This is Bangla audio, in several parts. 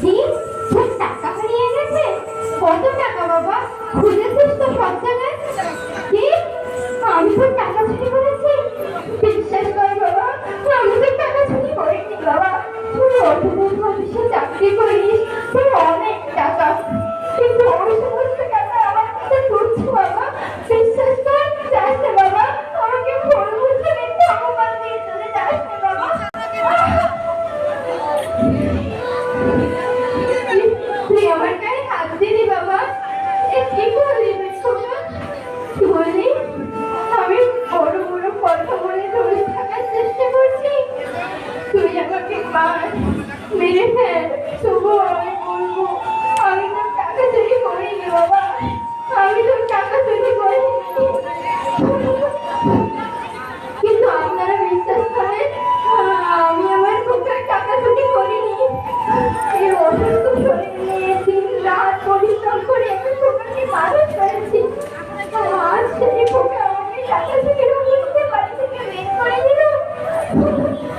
দি টাকা হারিয়ে গেছে কত টাকা বাবা? খুঁজে তো সব জায়গায়? কি? আমি তোর টাকা চুরি করে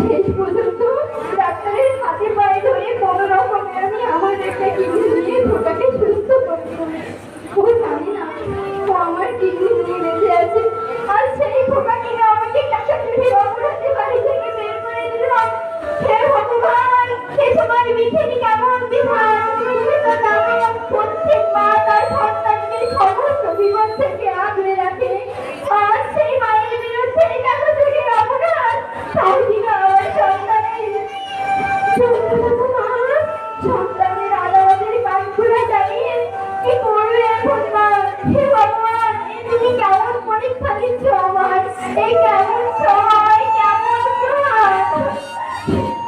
শেষ পর্যন্ত ডাক্তারের হাতে পায়ে ধরে কোনো রকম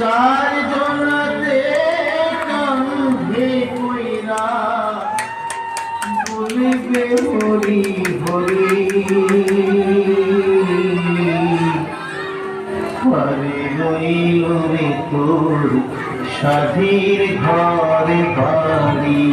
চার জনাতে কান্ধে কইরা বলিবে হরি তোর সাধীর ঘরে বাড়ি।